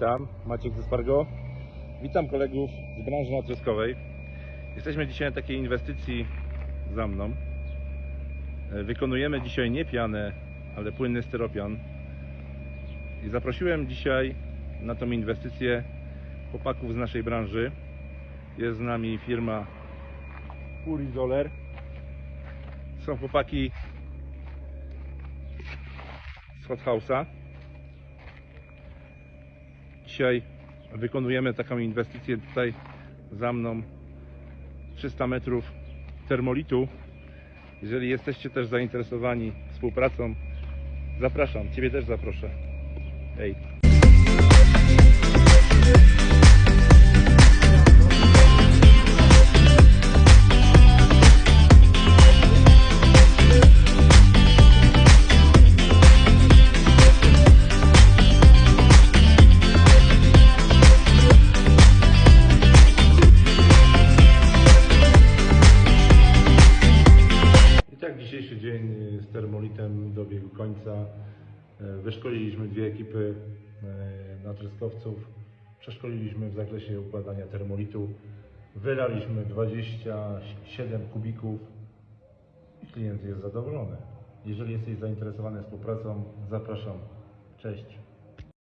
Witam, Maciek ze Spargo. Witam kolegów z branży natryskowej. Jesteśmy dzisiaj na takiej inwestycji za mną. E, Wykonujemy dzisiaj nie pianę, ale płynny styropian. I zaprosiłem dzisiaj na tą inwestycję chłopaków z naszej branży. Jest z nami firma Urizoler. Są chłopaki z Hot House'a. Dzisiaj wykonujemy taką inwestycję tutaj za mną 300 metrów termolitu. Jeżeli jesteście też zainteresowani współpracą, zapraszam. Ciebie też zaproszę. Hej. Tak dzisiejszy dzień z termolitem dobiegł końca. E, Wyszkoliliśmy dwie ekipy e, natryskowców. Przeszkoliliśmy w zakresie układania termolitu. Wylaliśmy 27 kubików i klient jest zadowolony. Jeżeli jesteś zainteresowany współpracą, zapraszam. Cześć.